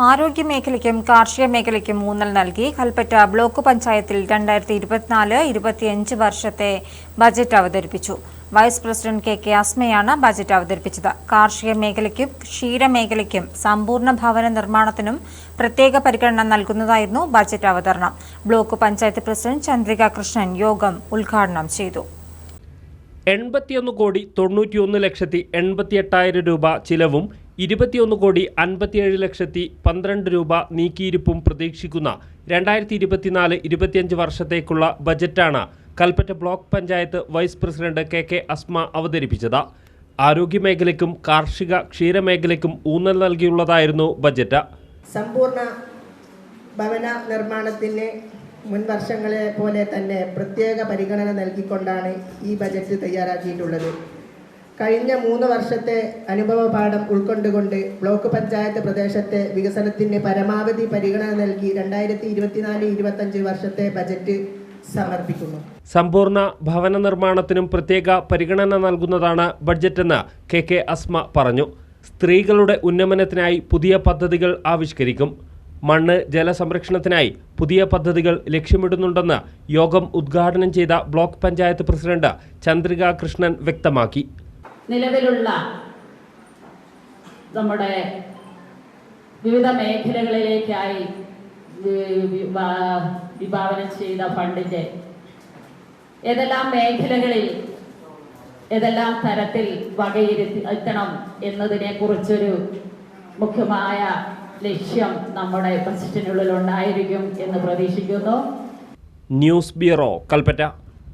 ആരോഗ്യ മേഖലയ്ക്കും കാർഷിക മേഖലയ്ക്കും ഊന്നൽ നൽകി. കൽപ്പറ്റ ബ്ലോക്ക് പഞ്ചായത്തിൽ രണ്ടായിരത്തി ഇരുപത്തിനാല് ഇരുപത്തിയഞ്ച് വർഷത്തെ ബജറ്റ് അവതരിപ്പിച്ചു. വൈസ് പ്രസിഡന്റ് കെ കെ അസ്മയാണ് ബജറ്റ് അവതരിപ്പിച്ചത്. കാർഷിക മേഖലയ്ക്കും ക്ഷീരമേഖലയ്ക്കും സമ്പൂർണ ഭവന നിർമ്മാണത്തിനും പ്രത്യേക പരിഗണന നൽകുന്നതായിരുന്നു ബജറ്റ് അവതരണം. ബ്ലോക്ക് പഞ്ചായത്ത് പ്രസിഡന്റ് ചന്ദ്രിക കൃഷ്ണൻ യോഗം ഉദ്ഘാടനം ചെയ്തു. എൺപത്തിയൊന്ന് കോടി തൊണ്ണൂറ്റിയൊന്ന് ലക്ഷത്തി എൺപത്തി എട്ടായിരം രൂപ ചിലവും ഇരുപത്തിയൊന്ന് കോടി അൻപത്തിയേഴ് ലക്ഷത്തി പന്ത്രണ്ട് രൂപ നീക്കിയിരിപ്പും പ്രതീക്ഷിക്കുന്ന രണ്ടായിരത്തി ഇരുപത്തിനാല് ഇരുപത്തിയഞ്ച് വർഷത്തേക്കുള്ള ബജറ്റാണ് Kalpetta block panchayat vice president K K Asma അവതരിപ്പിച്ചത്. ആരോഗ്യമേഖലയ്ക്കും കാർഷിക ക്ഷീരമേഖലയ്ക്കും ഊന്നൽ നൽകിയുള്ളതായിരുന്നു ബജറ്റ്. സമ്പൂർണ ഭവന നിർമ്മാണത്തിന് മുൻ വർഷങ്ങളെ പോലെ തന്നെ പ്രത്യേക പരിഗണന നൽകിക്കൊണ്ടാണ് ഈ ബജറ്റ് തയ്യാറാക്കിയിട്ടുള്ളത്. കഴിഞ്ഞ മൂന്ന് വർഷത്തെ അനുഭവ പാഠം ഉൾക്കൊണ്ടുകൊണ്ട് ബ്ലോക്ക് പഞ്ചായത്ത് പ്രദേശത്തെ വികസനത്തിന് പരമാവധി പരിഗണന നൽകി രണ്ടായിരത്തി ഇരുപത്തിനാല് ഇരുപത്തഞ്ച് വർഷത്തെ ബജറ്റ് സമർപ്പിക്കുന്നു. സമ്പൂർണ ഭവന നിർമ്മാണത്തിനും പ്രത്യേക പരിഗണന നൽകുന്നതാണ് ബഡ്ജറ്റെന്ന് കെ കെ അസ്മ പറഞ്ഞു. സ്ത്രീകളുടെ ഉന്നമനത്തിനായി പുതിയ പദ്ധതികൾ ആവിഷ്കരിക്കും. മണ്ണ് ജലസംരക്ഷണത്തിനായി പുതിയ പദ്ധതികൾ ലക്ഷ്യമിടുന്നുണ്ടെന്ന് യോഗം ഉദ്ഘാടനം ചെയ്ത ബ്ലോക്ക് പഞ്ചായത്ത് പ്രസിഡന്റ് ചന്ദ്രിക കൃഷ്ണൻ വ്യക്തമാക്കി. നിലവിലുള്ള നമ്മുടെ വിവിധ മേഖലകളിലേക്കായി വിഭാവനം ചെയ്ത ഫണ്ടിന്റെ ഏതെല്ലാം മേഖലകളിൽ ഏതെല്ലാം തരത്തിൽ വകയിരുത്തി എത്തണം എന്നതിനെ കുറിച്ചൊരു മുഖ്യമായ ലക്ഷ്യം നമ്മുടെ ബജറ്റിനുള്ളിൽ ഉണ്ടായിരിക്കും എന്ന് പ്രതീക്ഷിക്കുന്നു. News bureau Kalpetta.